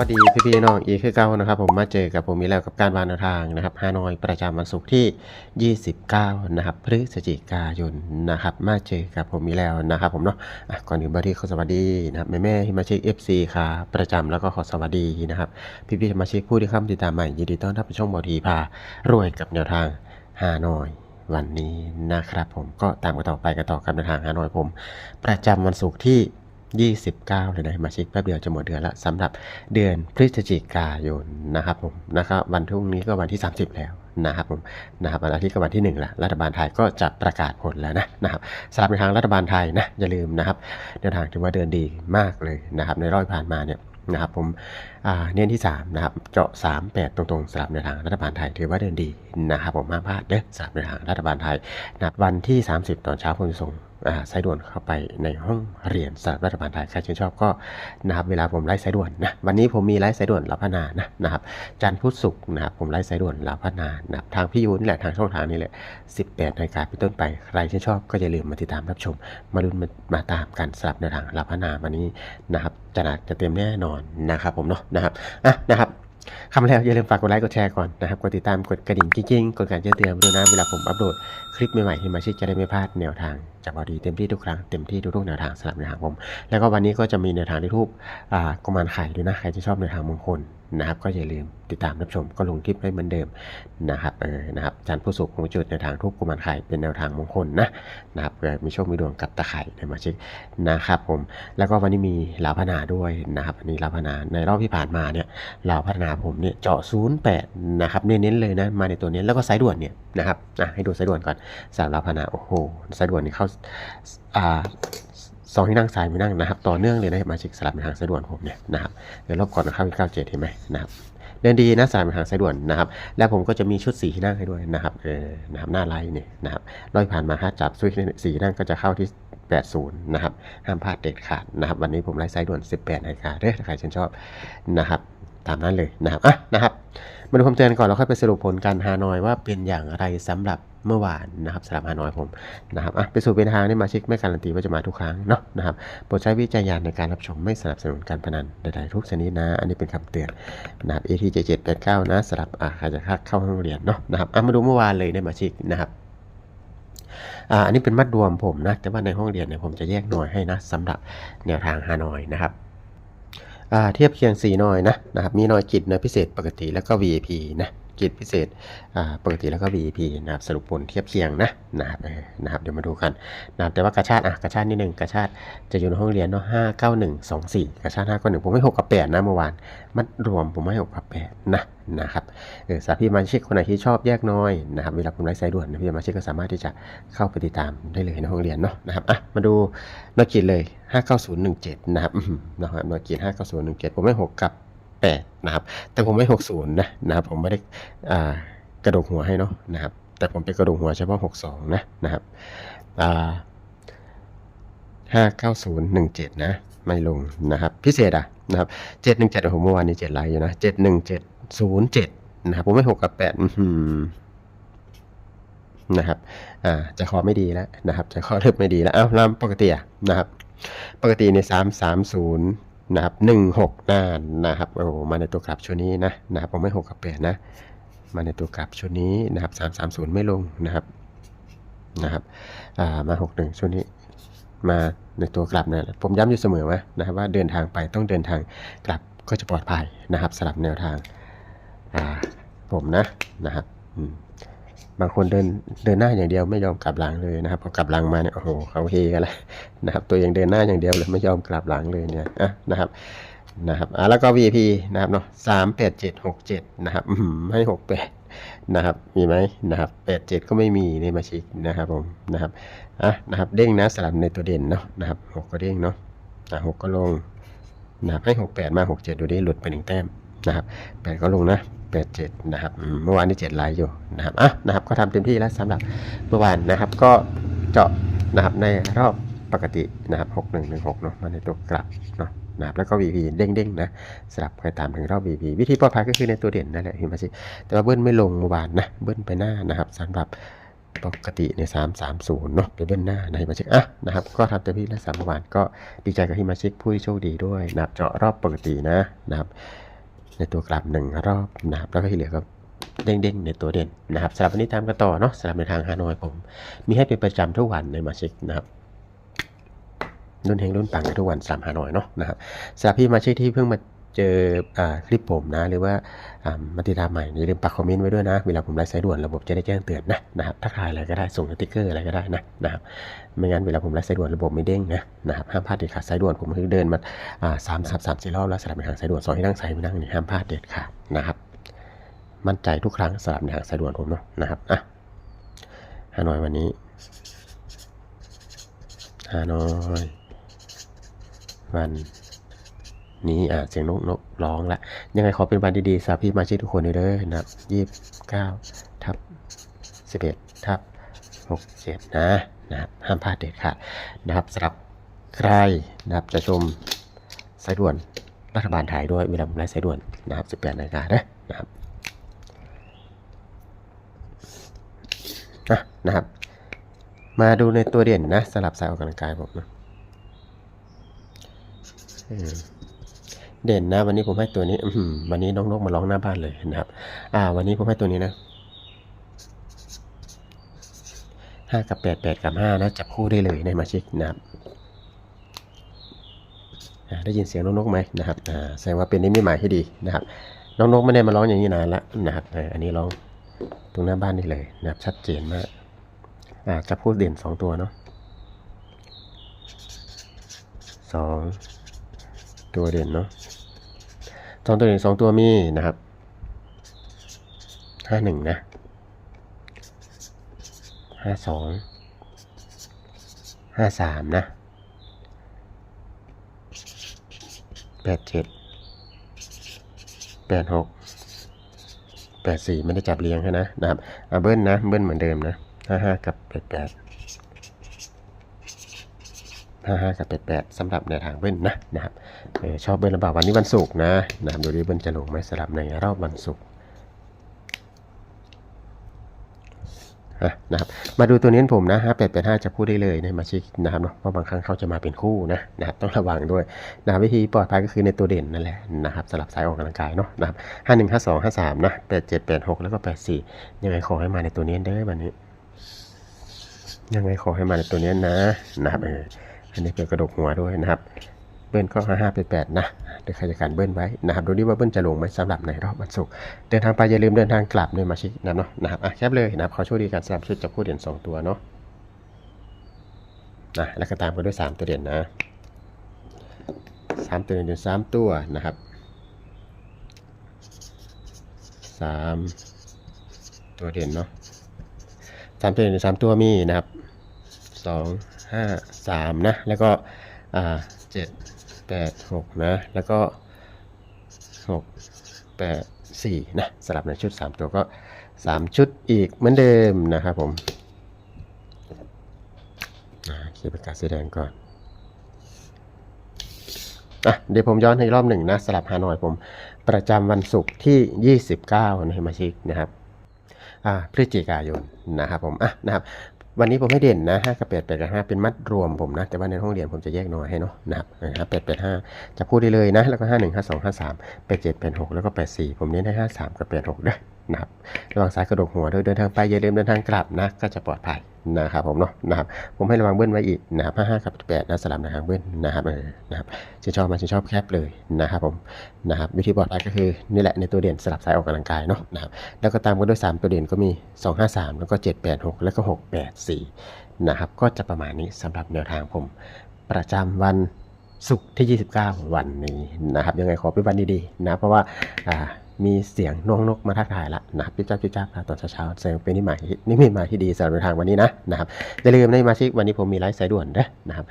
วัสดีพี่พี่ๆน้องอีกคือเก่านะครับผมมาเจอกับผมอีแล้วกับการวานทางนะครับฮานอยประจำวันศุกร์ที่ 29 นะครับพฤศจิกายนนะครับมาเจอกับผมอีแล้วนะครับผมเนาะะก่อนอื่นบอดี้ขอสวัสดีนะครับแม่แม่ที่มาเช็ค FC ค่ะประจำแล้วก็ขอสวัสดีนะครับพี่พี่ๆที่มาเช็คผู้ที่เข้ามาติดตามใหม่ยินดีต้อนรับช่องบอดีพารวยกับแนวทางฮานอยวันนี้นะครับผมก็ตามกันต่อไปกันต่อกับแนวทางฮานอยผม ประจำวันศุกร์ที่ 29เลยนะมาชิกแป๊บเดียวจะหมดเดือนละสำหรับเดือนพฤศจิกายนนะครับผมนะครับวันพรุ่งนี้ก็วันที่ 30 แล้วนะครับผมนะครับวันอาทิตย์ก็วันที่ 1 ละรัฐบาลไทยก็จะประกาศผลแล้วนะนะครับสำหรับในทางรัฐบาลไทยนะอย่าลืมนะครับแนทางถือว่าเดินดีมากเลยนะครับในรอบผ่านมาเนี่ยนะครับผม เน้นที่ 3 นะครับ เจาะ 3 8 ตรงๆสำหรับในทางรัฐบาลไทยถือว่าเดินดีนะครับผมห้ามพลาดเด้อสำหรับในทางรัฐบาลไทยนะครับวันที่ 30 ตอนเช้าผมจะส่งอ่าสายด่วนเข้าไปในห้องเรียนสำหรับรัฐบาลไทยใครชื่นชอบก็นะครับเวลาผมไลฟ์สายด่วนนะวันนี้ผมมีไลฟ์สายด่วนรับพนานะนะครับจันทร์พุธศุกร์นะครับผมไลฟ์สายด่วนรับพนานะครับทางพี่ยูนี่แหละทางช่องทางนี้แหละ 18นาฬิกาเป็นต้นไปใครชื่นชอบก็อย่าลืมมาติดตามรับชม มาลุ้นมามาตามกันสำหรับในวทางรับพนาวันนี้นะครับจะหนักจะเต็มแน่นอนนะครับผมเนาะนะครับอะนะครับคำแล้วอย่าลืมฝากกดไลค์กดแชร์ก่อนนะครับกดติดตามกดกระดิ่งกิ๊งๆกดการแจ้งเตือนด้วยนะเวลาผมอัปโหลดคลิปใหม่ๆที่มาชิกจะได้ไม่พลาดแนวทางจากบอดีเต็มที่ทุกครั้งเต็มที่ทุกๆแนวทางสำหรับแนวทางผม แล้วก็วันนี้ก็จะมีแนวทางที่ทูบกุมารไข่ด้วยนะใครที่ชอบแนวทางมงคล นะครับ ก็อย่าลืมติดตามรับชมก็ลงคลิปให้เหมือนเดิมนะครับเออนะครับจันทร์ผู้สุขของจุดแนทางทูบกุมารไข่เป็นแนวทางมงคลนะนะครับเผื่อมีโชคมีดวงกับตะไคร่ในมาชิกนะครับผมแล้วก็วันนี้มีลาวพนาด้วยนะครับอันนี้ลาวพนาในรอบที่ผ่านมาเนี่ยเราพัฒนาผมเนี่ยเจาะ 08 นะครับเน้นๆเลยนะมาในตัวนี้แล้วก็สายด่วนเนี่ยนะครับอะให้ดูสายด่วนก่อนสามเราพัฒนาโอ้โหสายด่วนนี่เข้าอ่า สองที่นั่งซ้ายไม่นั่งนะครับ ต่อเนื่องเลยนะมาชิกสลับในทางสายด่วนผมเนี่ยนะครับเดี๋ยวรอบก่อนนะเข้าที่เก้าเจ็ดเห็นไหมนะครับเดินดีนะสายในทางสายด่วนนะครับ แล้วผมก็จะมีชุดสีที่นั่งให้ด้วยนะครับเออนะครับหน้าไลน์เนี่ยนะครับร้อยผ่านมาห้าจับซุยสีนั่งก็จะเข้าที่80นะครับห้ามพลาดเด็ดขาดนะครับ วันนี้ผมไลฟ์ไซด์ด่วน 18นาฬิกาเด้อถ้าใครชื่นชอบนะครับ ตามนั้นเลยนะครับอะนะครับ มาดูคำเตือนก่อนแล้วค่อยไปสรุปผลการฮานอยว่าเป็นอย่างไรสำหรับเมื่อวานนะครับสำหรับฮานอยผมนะครับอะไปสู่เป็นทางนี่มาเช็คไม่การันตีว่าจะมาทุกครั้งเนาะนะครับโปรดใช้วิจารณญาณในการรับชมไม่สนับสนุนการพนันใดๆทุกชนิดนะ อันนี้เป็นคำเตือนนะครับ AT 7789นะสำหรับอะใครจะเข้าห้องเรียนเนาะนะครับอะมาดูเมื่อวานเลยในมาเช็คนะครับอ่าอันนี้เป็นมัดรวมผมนะ แต่ว่าในห้องเรียนเนี่ยผมจะแยกหน่วยให้นะสำหรับแนวทางฮานอยนะครับ เทียบเคียงสีหน่อยนะนะครับมีหน่อยกิจนะพิเศษปกติแล้วก็ VIP นะ กิจพิเศษปกติแล้วก็ VIP นะครับสรุปผลเทียบเคียงนะนะครับนะครับเดี๋ยวมาดูกันนะครับแต่ว่ากระชาติอะกระชาตินิดนึงกระชาติจะอยู่ในห้องเรียนเนาะห้าเก้าหนึ่งสองสี่กระชาติห้าเก้าหนึ่งผมให้หกกับแปดนะเมื่อวานมัดรวมผมให้หกกับแปดนะนะครับเออสาพี่มาชิกคนไหนที่ชอบแยกน้อยนะครับเวลาผมไลฟ์ไซด์ด่วนนะพี่มาชิกก็สามารถที่จะเข้าไปติดตามได้เลยในห้องเรียนเนาะนะครับอะมาดูนอยกิจเลย 59017 นะครับอื้อหือนะครับนอยกิจ59017 ผมไม่6กับ 8นะครับ แต่ผมไม่ 60 นะนะครับ ผมไม่ได้กระดกหัวให้เนาะนะครับ แต่ผมเป็นกระดกหัวเฉพาะ 62 นะนะครับอ่า59017นย์หนึ่งเจ็ดนะ ไม่ลงนะครับ พิเศษอะนะครับ717ผมเมื่อวานนี้7ไลน์อยู่นะ71707นะครับ ผมไม่หกกับแปดนะครับอ่าจะคอไม่ดีแล้วนะครับ จะคอเริ่มไม่ดีแล้ว เอ้าแล้วปกติอะนะครับ ปกติในสามสามศูนย์ นะครับหนึ่งหกหน้านะครับโอ้มาในตัวกลับชุดนี้นะนะครับผมไม่หกกับแปดนะ มาในตัวกลับชุดนี้นะครับสามสามศูนย์ไม่ลงนะครับนะครับอ่ามาหกหนึ่งชุดนี้มาในตัวกลับนะผมย้ำอยู่เสมอว่านะครับว่าเดินทางไปต้องเดินทางกลับก็จะปลอดภัยนะครับสลับแนวทางอ่าผมนะนะครับอืม บางคนเดินเดินหน้าอย่างเดียวไม่ยอมกลับหลังเลยนะครับพอกลับหลังมาเนี่ยโอ้โหเขาเฮกันแล้วนะครับ ตัวเองเดินหน้าอย่างเดียวเลยไม่ยอมกลับหลังเลยเนี่ยอะนะครับนะครับอะแล้วก็ VIP นะครับเนาะสามแปดเจ็ดหกเจ็ดนะครับอืมให้หกแปดนะครับ มีไหมนะครับแปดเจ็ดก็ไม่มีในมาชิกนะครับผมนะครับอะนะครับเด้งนะสลับในตัวเด่นเนาะนะครับหกก็เด้งเนาะอะหกก็ลงนะครับให้หกแปดมาหกเจ็ดดูดิหลุดไปหนึ่งแต้มนะครับแปดก็ลงนะ แปดเจ็ดนะครับเมื่อวานนี้เจ็ดไลน์อยู่นะครับอะนะครับก็ทำเต็มที่แล้วสำหรับเมื่อวานนะครับก็เจาะนะครับในรอบปกตินะครับหกหนึ่งหนึ่งหกเนาะมาในตัวกลับเนาะนะครับแล้วก็ VP เด้งๆนะสลับไปตามถึงรอบ VP วิธีปลอดภัยก็คือในตัวเด่นนั่นแหละเห็นไหมสิแต่ว่าเบิ้ลไม่ลงเมื่อวานนะเบิ้ลไปหน้านะครับสำหรับปกติใน 330 เนาะไปเบิ้ลหน้าในมาเช็คอะนะครับก็ทำเต็มที่และสามเมื่อวานก็ดีใจกับที่มาเช็คผู้ที่โชคดีด้วยนะครับเจาะรอบปกตินะนะครับ ในตัวกลับหนึ่งรอบนะครับแล้วก็ที่เหลือก็เด้งๆในตัวเด่นนะครับสำหรับวันนี้ตามกันต่อเนาะสำหรับในทางฮานอยผม มีให้เป็นประจำทุกวันในมาชิกนะครับรุ่นเฮงรุ่นปังกันทุกวันสามฮานอยเนาะนะครับสำหรับพี่มาชิกที่เพิ่งมา เจออคลิปผมนะ หรือว่ามาติดตามใหม่อย่าลืมปักคอมเมนต์ไว้ด้วยนะ เวลาผมไลฟ์สายด่วนระบบจะได้แจ้งเตือนนะนะครับทักทายอะไรก็ได้ส่งสติ๊กเกอร์อะไรก็ได้นะนะครับไม่งั้นเวลาผมไลฟ์สายด่วนระบบไม่เด้งนะนะครับห้ามพลาดเด็ดขาดสายด่วนผมคือเดินมาสามสามสามสี่รอบแล้วสลับไปทางสายด่วนสองให้นั่งสายไม่นั่งนี่ห้ามพลาดเด็ดขาดนะครับ มั่นใจทุกครั้งสลับในทางสายด่วนผมเนาะนะครับอะฮานอยวันนี้ฮานอยวัน นี้อะเสียงนกนกร้องละยังไงขอเป็นวันดีๆสำหรับพี่มาชิกทุกคนเลยเด้อนะยี่สิบเก้าทับสิบเอ็ดทับหกเจ็ดนะนะครับห้ามพลาดเด็ดขาดนะครับสำหรับใครนะครับจะชมสายด่วนรัฐบาลไทยด้วยเวลาผมไลฟ์สายด่วนนะครับสิบแปดนาฬิกาเด้อนะครับอะนะครับ มาดูในตัวเด่นนะสลับสายออกกำลังกายผมนะ เด่นนะ วันนี้ผมให้ตัวนี้วันนี้น้องนกมาร้องหน้าบ้านเลยนะครับ อ่า วันนี้ผมให้ตัวนี้นะห้ากับแปดแปดกับห้านะ จับคู่ได้เลยในมาชิกนะครับได้ยินเสียงน้องนกไหมนะครับแสดงว่าเป็นนิมิตหมายที่ดีนะครับ น้องนกไม่ได้มาร้องอย่างนี้นานละนะครับอันนี้ร้องตรงหน้าบ้านนี่เลยนะครับชัดเจนมากอ่าจะพูดเด่นสองตัวเนาะสอง ตัวเด่นเนาะสองตัวเด่นสองตัวมีนะครับห้าหนึ่งนะห้าสองห้าสามนะแปดเจ็ดแปดหกแปดสี่ไม่ได้จับเรียงให้นะนะครับเอาเบิ้ลนะ เบิ้ลเหมือนเดิมนะห้าห้ากับแปดแปด ห้าห้ากับแปดแปดสำหรับในวทางเบิ้ลนะนะครับออชอบเบิ้ลหรือเปล่าวันนี้วันศุกร์นะนะครับดูดิเบิ้ลจะลงไหมสำหรับในรอบวันศุกร์อะนะครับมาดูตัวนี้ผมนะห้าแปดแปดห้าจะพูดได้เลยในมาชิกนะครับเนาะเพราะบางครั้งเขาจะมาเป็นคู่นะนะครับต้องระวังด้วยนะครับวิธีปลอดภัยก็คือในตัวเด่นนั่นแหละนะครับสำหรับสายออกกำลังกายเนาะนะครับห้าหนึ่งห้าสองห้าสามนะแปดเจ็ดแปดหกแล้วก็แปดสี่ยังไงขอให้มาในตัวนี้เด้อวันนี้ ยังไงขอให้มาในตัวนี้นะนะครับเออ อันนี้เป็นกระดกหัวด้วยนะครับ เบิ้ลก็ห้าห้าแปแปดนะเดี๋ยวใครจะการเบิ้ลไว้นะครับ ดูดิว่าเบิ้ลจะลงไหมสำหรับในรอบวันศุกร์ เดินทางไปอย่าลืมเดินทางกลับด้วยมาชิกนะเนาะนะครับอะแคปเลยนะครับขอโชคดีการสลับชุดจับคู่เด่นสองตัวเนาะนะแล้วก็ตามไปด้วยสามตัวเด่นนะสามตัวเด่นเด่นสามตัวนะครับสามตัวเด่นเนาะสามตัวเด่นสามตัวมีนะครับสอง ห้าสามนะ แล้วก็อ่าเจ็ดแปดหกนะ แล้วก็หกแปดสี่นะสลับในชุดสามตัวก็สามชุดอีกเหมือนเดิมนะครับผมเขียนประกาศแสดงก่อนอะเดี๋ยวผมย้อนให้รอบหนึ่งนะสลับฮานอยผม ประจำวันศุกร์ที่ 29 นะมาชิกนะครับอ่าพฤศจิกายนนะครับผมอะนะครับ วันนี้ผมให้เด่นนะ5กับ8 8กับ5เป็นมัดรวมผมนะ แต่ว่าในห้องเรียนผมจะแยกหน่อยให้เนาะนะครับ8 8 5จะพูดได้เลยนะ แล้วก็5 1 5 2 5 3 8 7 8 6แล้วก็8 4ผมเน้นให้5 3กับ8 6ด้วย นะครับระวังซ้ายกระดกหัวด้วยเดินทางไปอย่าลืมเดินทางกลับนะก็จะปลอดภัยนะครับผมเนาะนะครับผมให้ระวังเบิ้ลไว้อีกนะครับ55กับ8นะสลับในทางเบิ้ลนะครับเออนะครับชื่นชอบมาชื่นชอบแคบเลยนะครับผมนะครับวิธีปลอดภัยก็คือนี่แหละในตัวเด่นสลับสายออกกำลังกายเนาะนะครับแล้วก็ตามกันด้วย3ตัวเด่นก็มี 253 แล้วก็ 786 แล้วก็ 684นะครับก็จะประมาณนี้สำหรับแนวทางผม ประจำวันศุกร์ที่ 29 วันนี้นะครับยังไงขอเป็นวันดีๆนะเพราะว่าอ่า มีเสียงนกนกมาทักทายละนะครับพี่จ้าพี่จ้าตอนเช้าๆแสดงเป็นนิมิตนิมิตหมายที่ดีสำหรับทางวันนี้นะนะครับอย่าลืมในมาชิกวันนี้ผมมีไลฟ์สายด่วนด้วยนะครับ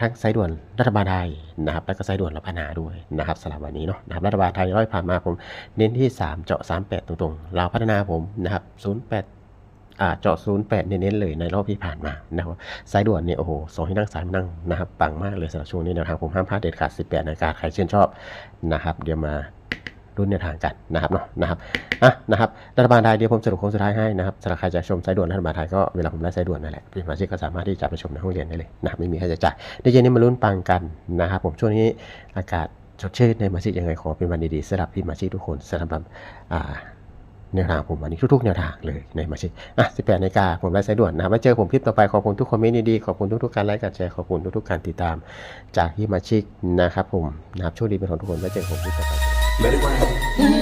ทั้งสายด่วนรัฐบาลไทยนะครับแล้วก็สายด่วนรับพนาด้วยนะครับสำหรับวันนี้เนาะนะครับรัฐบาลไทยร้อยผ่านมาผมเน้นที่ 3 เจาะ 38 ตรงๆเราพัฒนาผมนะครับ08เจาะศูนย์แปดเน้นๆเลยในรอบที่ผ่านมานะครับสายด่วนเนี่ยโอ้โหสองที่นั่งสายมนั่งนะครับปังมากเลยสำหรับช่วงนี้แนวทางผมห้ามพลาดเด็ดขาด 18นาฬิกาใครชื่นชอบนะครับเดี๋ยวมา รุ่นแนวทางกันนะครับเนาะนะครับอะนะครับรัฐบาลไทยเดี๋ยวผมสรุปโค้งสุดท้ายให้นะครับสำหรับใครจะชมสายด่วนรัฐบาลไทยก็เวลาผมไล่สายด่วนนั่นแหละพี่มาชิกก็สามารถที่จะไปชมในห้องเรียนได้เลยนะไม่มีค่าใช้จ่ายในเย็นนี้มาลุ้นปังกันนะครับผมช่วงนี้อากาศสดชื่นในมาชิกยังไงขอเป็นวันดีๆสำหรับพี่มาชิกทุกคนสำหรับอ่า แนวทางผมวันนี้ทุกๆแนวทางเลยในมาชิกอะ18นาฬิกาผมไลฟ์สายด่วนนะไว้เจอผมคลิปต่อไปขอบคุณทุกคอมเมนต์ดีๆขอบคุณทุกๆการไลค์การแชร์ขอบคุณทุกๆการติดตามจากที่มาชิกนะครับผมนะครับโชคดีเป็นของทุกคนไว้เจอผมคลิปต่อไป